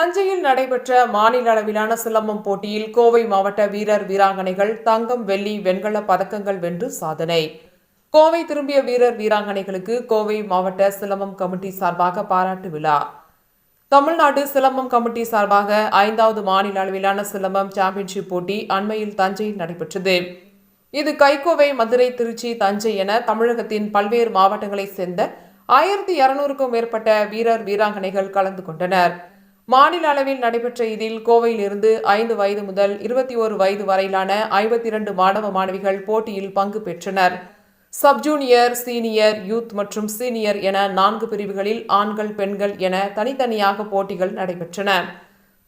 தஞ்சையில் நடைபெற்ற மாநில அளவிலான சிலம்பம் போட்டியில் கோவை மாவட்ட வீரர் வீராங்கனைகள் தங்கம் வெள்ளி வெண்கல பதக்கங்கள் வென்று சாதனை. கோவை திரும்பிய வீரர் வீராங்கனைகளுக்கு கோவை மாவட்ட சிலம்பம் கமிட்டி சார்பாக பாராட்டு விழா. தமிழ்நாடு சிலம்பம் கமிட்டி சார்பாக ஐந்தாவது மாநில அளவிலான சிலம்பம் சாம்பியன்ஷிப் போட்டி அண்மையில் தஞ்சையில் நடைபெற்றது. இது கைகோவை மதுரை திருச்சி தஞ்சை என தமிழகத்தின் பல்வேறு மாவட்டங்களைச் சேர்ந்த ஆயிரத்தி இருநூறுக்கும் மேற்பட்ட வீரர் வீராங்கனைகள் கலந்து கொண்டனர். மாநில அளவில் நடைபெற்ற இதில் கோவையிலிருந்து ஐந்து வயது முதல் இருபத்தி ஓரு வயது வரையிலான ஐம்பத்தி இரண்டு மாணவ மாணவிகள் போட்டியில் பங்கு பெற்றனர். சப் ஜூனியர் சீனியர் யூத் மற்றும் சீனியர் என நான்கு பிரிவுகளில் ஆண்கள் பெண்கள் என தனித்தனியாக போட்டிகள் நடைபெற்றன.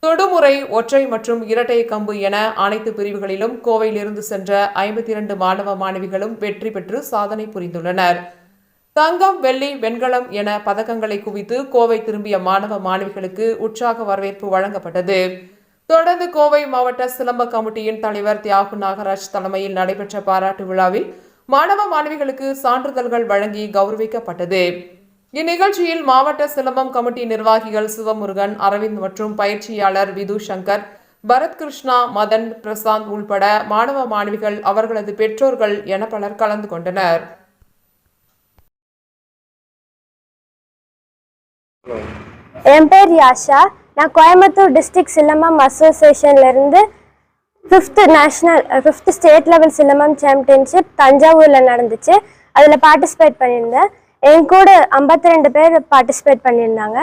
தொடுமுறை ஒற்றை மற்றும் இரட்டை கம்பு என அனைத்து பிரிவுகளிலும் கோவையிலிருந்து சென்ற ஐம்பத்தி இரண்டு மாணவ மாணவிகளும் வெற்றி பெற்று சாதனை புரிந்துள்ளனர். தங்கம் வெள்ளி வெண்கலம் என பதக்கங்களை குவித்து கோவை திரும்பிய மாணவ மாணவிகளுக்கு உற்சாக வரவேற்பு வழங்கப்பட்டது. தொடர்ந்து கோவை மாவட்ட சிலம்ப கமிட்டியின் தலைவர் தியாகு நாகராஜ் தலைமையில் நடைபெற்ற பாராட்டு விழாவில் மாணவ மாணவிகளுக்கு சான்றிதழ்கள் வழங்கி கௌரவிக்கப்பட்டது. இந்நிகழ்ச்சியில் மாவட்ட சிலம்பம் கமிட்டி நிர்வாகிகள் சிவமுருகன் அரவிந்த் மற்றும் பயிற்சியாளர் விது சங்கர் பரத் கிருஷ்ணா மதன் பிரசாந்த் உள்பட மாணவ மாணவிகள் அவர்களது பெற்றோர்கள் என பலர் கலந்து கொண்டனர். என் பேர் யாஷா. நான் Coimbatore district silambam அசோசியேஷன்லேருந்து fifth national fifth state level silambam championship தஞ்சாவூரில் நடந்துச்சு. அதில் பார்ட்டிசிபேட் பண்ணியிருந்தேன். என் கூட ஐம்பத்தி ரெண்டு பேர் பார்ட்டிசிபேட் பண்ணியிருந்தாங்க.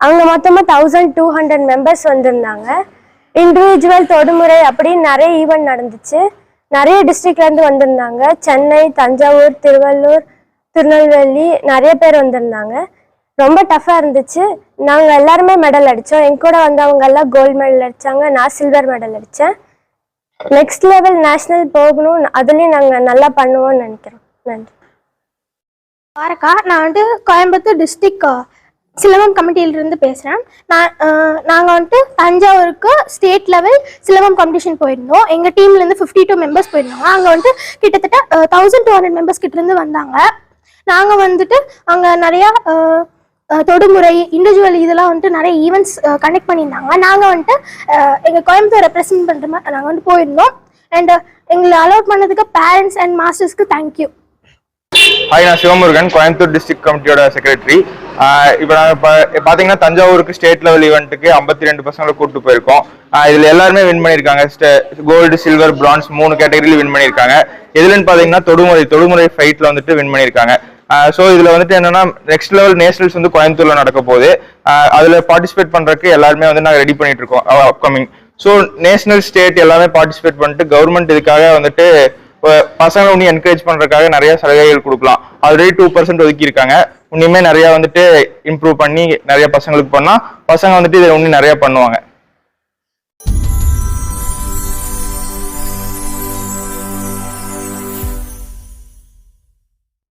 அவங்க மொத்தமாக தௌசண்ட் டூ ஹண்ட்ரட் மெம்பர்ஸ் வந்திருந்தாங்க. இண்டிவிஜுவல் தொடுமுறை அப்படின்னு நிறைய ஈவெண்ட் நடந்துச்சு. நிறைய டிஸ்ட்ரிக்ட்லேருந்து வந்திருந்தாங்க. சென்னை தஞ்சாவூர் திருவள்ளூர் திருநெல்வேலி நிறைய பேர் வந்திருந்தாங்க. ரொம்ப டஃப்பாக இருந்துச்சு. நாங்கள் எல்லாருமே மெடல் அடித்தோம் என் கூட வந்தவங்க எல்லாம் கோல்டு மெடல் அடித்தாங்க நான் சில்வர் மெடல் அடித்தேன் நெக்ஸ்ட் லெவல் நேஷ்னல் போகணும். அதுலேயும் நாங்கள் நல்லா பண்ணுவோம்னு நினைக்கிறோம். நன்றி. வாரக்கா நான் வந்து கோயம்புத்தூர் டிஸ்ட்ரிக் சிலம்பம் கமிட்டியிலிருந்து பேசுகிறேன் நான் நாங்கள் வந்துட்டு தஞ்சாவூருக்கு ஸ்டேட் லெவல் சிலம்பம் காம்படிஷன் போயிருந்தோம். எங்கள் டீம்லேருந்து ஃபிஃப்டி டூ மெம்பர்ஸ் போயிருந்தாங்க. அங்கே வந்துட்டு கிட்டத்தட்ட தௌசண்ட் டூ ஹண்ட்ரட் மெம்பர்ஸ் கிட்டேருந்து வந்தாங்க. நாங்கள் வந்துட்டு அங்கே நிறையா தொடுமுறை இண்டிவிஜுவல் இதெல்லாம் வந்துட்டு நிறைய ஈவெண்ட்ஸ் கனெக்ட் பண்ணியிருந்தாங்க. நாங்கள் வந்துட்டு எங்கள் கோயம்புத்தூர் ரெப்ரசென்ட் பண்ணுற மாதிரி நாங்கள் வந்து போயிருந்தோம். அண்ட் எங்களை அலோட் பண்ணதுக்கு பேரண்ட்ஸ் அண்ட் மாஸ்டர்ஸ்க்கு தேங்க்யூ ஹாய் நான் சிவமுருகன் கோயம்புத்தூர் டிஸ்ட்ரிக்ட் கமிட்டியோட செக்ரட்டரி இப்போ நாங்கள் இப்போ பார்த்தீங்கன்னா தஞ்சாவூருக்கு ஸ்டேட் லெவல் ஈவெண்ட்டுக்கு ஐம்பத்தி ரெண்டு பசங்களை கூப்பிட்டு போயிருக்கோம். இதில் எல்லாருமே வின் பண்ணியிருக்காங்க. கோல்டு சில்வர் பிரான்ஸ் மூணு கேட்டகரியில் வின் பண்ணியிருக்காங்க. எதுலன்னு பார்த்தீங்கன்னா தொடுமுறை தொடுமுறை ஃபைட்டில் வந்துட்டு வின் பண்ணியிருக்காங்க. ஸோ இதில் வந்துட்டு என்னன்னா நெக்ஸ்ட் லெவல் நேஷனல்ஸ் வந்து கோயம்புத்தூரில் நடக்க போகுது. அதில் பார்ட்டிசிபேட் பண்ணுறதுக்கு எல்லாருமே வந்து நாங்கள் ரெடி பண்ணிட்டு இருக்கோம் அப்கமிங் ஸோ நேஷனல் ஸ்டேட் எல்லாமே பார்ட்டிசிபேட் பண்ணிட்டு கவர்மெண்ட் இதுக்காக வந்துட்டு பசங்களை ஒன்று என்கரேஜ் பண்ணுறதுக்காக நிறைய சலுகைகள் கொடுக்கலாம். ஆல்ரெடி டூ பர்சன்ட் ஒதுக்கி இருக்காங்க இன்னுமே நிறையா வந்துட்டு இம்ப்ரூவ் பண்ணி நிறைய பசங்களுக்கு பண்ணால் பசங்க வந்துட்டு இதை இன்னும் நிறையா பண்ணுவாங்க.